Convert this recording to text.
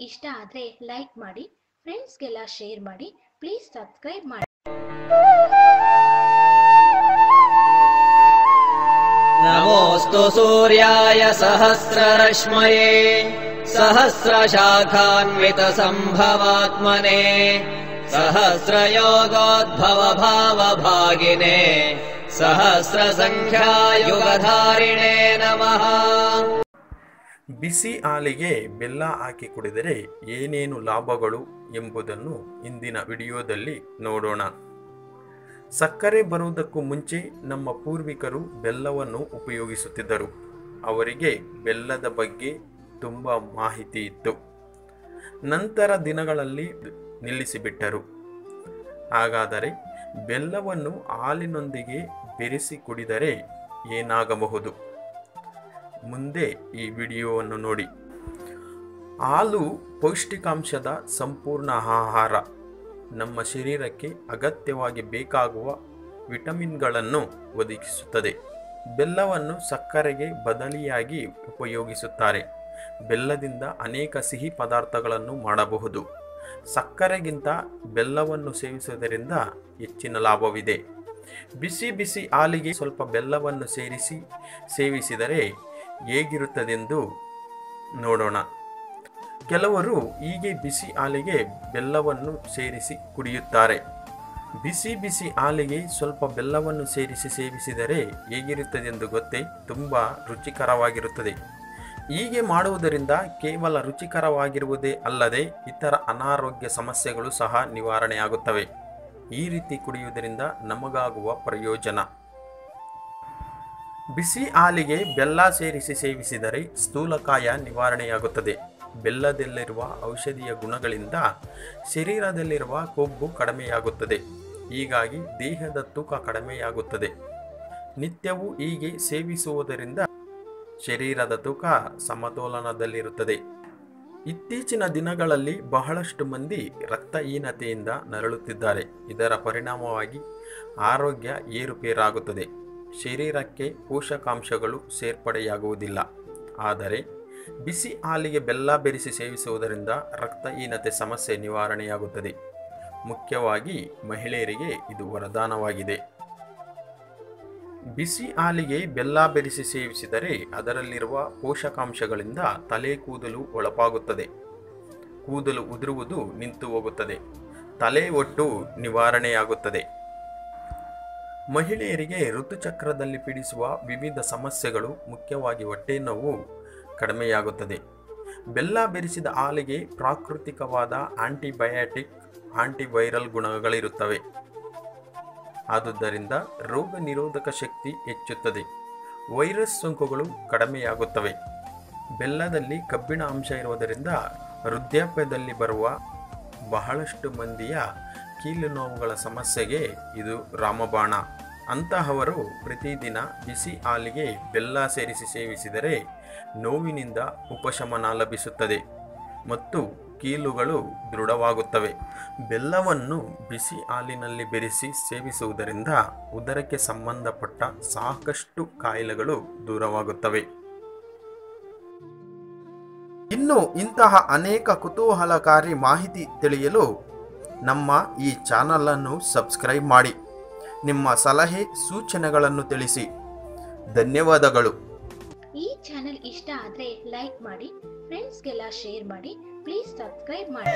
Channel ಇಷ್ಟ ಆದರೆ like ಮಾಡಿ ಫ್ರೆಂಡ್ಸ್ಗೆಲ್ಲ ಶೇರ್ ಮಾಡಿ ಪ್ಲೀಸ್ ಸಬ್ಸ್ಕ್ರೈಬ್ ಮಾಡಿ नमोऽस्तु सूर्याय सहस्ररश्मये सहस्रशाखान्वितसम्भवात्मने सहस्रयोगोद्भवभावभागिने सहस्रसङ्ख्यायुगधारिणे नमः ಬಿಸಿ ಹಾಲಿಗೆ ಬೆಲ್ಲ ಹಾಕಿ ಕುಡಿದರೆ ಏನೇನು ಲಾಭಗಳು ಎಂಬುದನ್ನು ಇಂದಿನ ವಿಡಿಯೋದಲ್ಲಿ ನೋಡೋಣ. ಸಕ್ಕರೆ ಬರುವುದಕ್ಕೂ ಮುಂಚೆ ನಮ್ಮ ಪೂರ್ವಿಕರು ಬೆಲ್ಲವನ್ನು ಉಪಯೋಗಿಸುತ್ತಿದ್ದರು. ಅವರಿಗೆ ಬೆಲ್ಲದ ಬಗ್ಗೆ ತುಂಬ ಮಾಹಿತಿ ಇತ್ತು. ನಂತರ ದಿನಗಳಲ್ಲಿ ನಿಲ್ಲಿಸಿಬಿಟ್ಟರು. ಹಾಗಾದರೆ ಬೆಲ್ಲವನ್ನು ಹಾಲಿನೊಂದಿಗೆ ಬೆರೆಸಿ ಕುಡಿದರೆ ಏನಾಗಬಹುದು? ಮುಂದೆ ಈ ವಿಡಿಯೋವನ್ನು ನೋಡಿ. ಹಾಲು ಪೌಷ್ಟಿಕಾಂಶದ ಸಂಪೂರ್ಣ ಆಹಾರ. ನಮ್ಮ ಶರೀರಕ್ಕೆ ಅಗತ್ಯವಾಗಿ ಬೇಕಾಗುವ ವಿಟಮಿನ್ಗಳನ್ನು ಒದಗಿಸುತ್ತದೆ. ಬೆಲ್ಲವನ್ನು ಸಕ್ಕರೆಗೆ ಬದಲಿಯಾಗಿ ಉಪಯೋಗಿಸುತ್ತಾರೆ. ಬೆಲ್ಲದಿಂದ ಅನೇಕ ಸಿಹಿ ಪದಾರ್ಥಗಳನ್ನು ಮಾಡಬಹುದು. ಸಕ್ಕರೆಗಿಂತ ಬೆಲ್ಲವನ್ನು ಸೇವಿಸುವುದರಿಂದ ಹೆಚ್ಚಿನ ಲಾಭವಿದೆ. ಬಿಸಿ ಬಿಸಿ ಹಾಲಿಗೆ ಸ್ವಲ್ಪ ಬೆಲ್ಲವನ್ನು ಸೇರಿಸಿ ಸೇವಿಸಿದರೆ ಹೇಗಿರುತ್ತದೆಂದು ನೋಡೋಣ. ಕೆಲವರು ಹೀಗೆ ಬಿಸಿ ಹಾಲಿಗೆ ಬೆಲ್ಲವನ್ನು ಸೇರಿಸಿ ಕುಡಿಯುತ್ತಾರೆ. ಬಿಸಿ ಬಿಸಿ ಹಾಲಿಗೆ ಸ್ವಲ್ಪ ಬೆಲ್ಲವನ್ನು ಸೇರಿಸಿ ಸೇವಿಸಿದರೆ ಹೇಗಿರುತ್ತದೆಂದು ಗೊತ್ತೇ ತುಂಬ ರುಚಿಕರವಾಗಿರುತ್ತದೆ. ಹೀಗೆ ಮಾಡುವುದರಿಂದ ಕೇವಲ ರುಚಿಕರವಾಗಿರುವುದೇ ಅಲ್ಲದೆ ಇತರ ಅನಾರೋಗ್ಯ ಸಮಸ್ಯೆಗಳು ಸಹ ನಿವಾರಣೆಯಾಗುತ್ತವೆ. ಈ ರೀತಿ ಕುಡಿಯುವುದರಿಂದ ನಮಗಾಗುವ ಪ್ರಯೋಜನ. ಬಿಸಿ ಹಾಲಿಗೆ ಬೆಲ್ಲ ಸೇರಿಸಿ ಸೇವಿಸಿದರೆ ಸ್ಥೂಲಕಾಯ ನಿವಾರಣೆಯಾಗುತ್ತದೆ. ಬೆಲ್ಲದಲ್ಲಿರುವ ಔಷಧೀಯ ಗುಣಗಳಿಂದ ಶರೀರದಲ್ಲಿರುವ ಕೊಬ್ಬು ಕಡಿಮೆಯಾಗುತ್ತದೆ. ಹೀಗಾಗಿ ದೇಹದ ತೂಕ ಕಡಿಮೆಯಾಗುತ್ತದೆ. ನಿತ್ಯವೂ ಹೀಗೆ ಸೇವಿಸುವುದರಿಂದ ಶರೀರದ ತೂಕ ಸಮತೋಲನದಲ್ಲಿರುತ್ತದೆ. ಇತ್ತೀಚಿನ ದಿನಗಳಲ್ಲಿ ಬಹಳಷ್ಟು ಮಂದಿ ರಕ್ತಹೀನತೆಯಿಂದ ನರಳುತ್ತಿದ್ದಾರೆ. ಇದರ ಪರಿಣಾಮವಾಗಿ ಆರೋಗ್ಯ ಏರುಪೇರಾಗುತ್ತದೆ. ಶರೀರಕ್ಕೆ ಪೋಷಕಾಂಶಗಳು ಸೇರ್ಪಡೆಯಾಗುವುದಿಲ್ಲ. ಆದರೆ ಬಿಸಿ ಹಾಲಿಗೆ ಬೆಲ್ಲ ಬೆರೆಸಿ ಸೇವಿಸುವುದರಿಂದ ರಕ್ತಹೀನತೆ ಸಮಸ್ಯೆ ನಿವಾರಣೆಯಾಗುತ್ತದೆ. ಮುಖ್ಯವಾಗಿ ಮಹಿಳೆಯರಿಗೆ ಇದು ವರದಾನವಾಗಿದೆ. ಬಿಸಿ ಹಾಲಿಗೆ ಬೆಲ್ಲ ಬೆರೆಸಿ ಸೇವಿಸಿದರೆ ಅದರಲ್ಲಿರುವ ಪೋಷಕಾಂಶಗಳಿಂದ ತಲೆ ಕೂದಲು ಒಳಪಾಗುತ್ತದೆ. ಕೂದಲು ಉದುರುವುದು ನಿಂತು ಹೋಗುತ್ತದೆ. ತಲೆ ಒಟ್ಟು ನಿವಾರಣೆಯಾಗುತ್ತದೆ. ಮಹಿಳೆಯರಿಗೆ ಋತುಚಕ್ರದಲ್ಲಿ ಪೀಡಿಸುವ ವಿವಿಧ ಸಮಸ್ಯೆಗಳು ಮುಖ್ಯವಾಗಿ ಹೊಟ್ಟೆ ನೋವು ಕಡಿಮೆಯಾಗುತ್ತದೆ. ಬೆಲ್ಲ ಬೆರೆಸಿದ ಹಾಲಿಗೆ ಪ್ರಾಕೃತಿಕವಾದ ಆಂಟಿಬಯಾಟಿಕ್, ಆಂಟಿವೈರಲ್ ಗುಣಗಳಿರುತ್ತವೆ. ಆದುದರಿಂದ ರೋಗ ನಿರೋಧಕ ಶಕ್ತಿ ಹೆಚ್ಚುತ್ತದೆ. ವೈರಸ್ ಸೋಂಕುಗಳು ಕಡಿಮೆಯಾಗುತ್ತವೆ. ಬೆಲ್ಲದಲ್ಲಿ ಕಬ್ಬಿಣ ಅಂಶ ಇರುವುದರಿಂದ ವೃದ್ಧಾಪ್ಯದಲ್ಲಿ ಬರುವ ಬಹಳಷ್ಟು ಮಂದಿಯ ಕೀಲು ನೋವುಗಳ ಸಮಸ್ಯೆಗೆ ಇದು ರಾಮಬಾಣ. ಅಂತಹವರು ಪ್ರತಿದಿನ ಬಿಸಿ ಹಾಲಿಗೆ ಬೆಲ್ಲ ಸೇರಿಸಿ ಸೇವಿಸಿದರೆ ನೋವಿನಿಂದ ಉಪಶಮನ ಲಭಿಸುತ್ತದೆ ಮತ್ತು ಕೀಲುಗಳು ದೃಢವಾಗುತ್ತವೆ. ಬೆಲ್ಲವನ್ನು ಬಿಸಿ ಹಾಲಿನಲ್ಲಿ ಬೆರೆಸಿ ಸೇವಿಸುವುದರಿಂದ ಉದರಕ್ಕೆ ಸಂಬಂಧಪಟ್ಟ ಸಾಕಷ್ಟು ಕಾಯಿಲೆಗಳು ದೂರವಾಗುತ್ತವೆ. ಇನ್ನು ಇಂತಹ ಅನೇಕ ಕುತೂಹಲಕಾರಿ ಮಾಹಿತಿ ತಿಳಿಯಲು ನಮ್ಮ ಈ ಚಾನಲನ್ನು ಸಬ್ಸ್ಕ್ರೈಬ್ ಮಾಡಿ. ನಿಮ್ಮ ಸಲಹೆ, ಸೂಚನೆಗಳನ್ನು ತಿಳಿಸಿ. ಧನ್ಯವಾದಗಳು. ಈ ಚಾನೆಲ್ ಇಷ್ಟ ಆದರೆ ಲೈಕ್ ಮಾಡಿ ಫ್ರೆಂಡ್ಸ್ಗೆಲ್ಲ ಶೇರ್ ಮಾಡಿ ಪ್ಲೀಸ್ ಸಬ್ಸ್ಕ್ರೈಬ್ ಮಾಡಿ.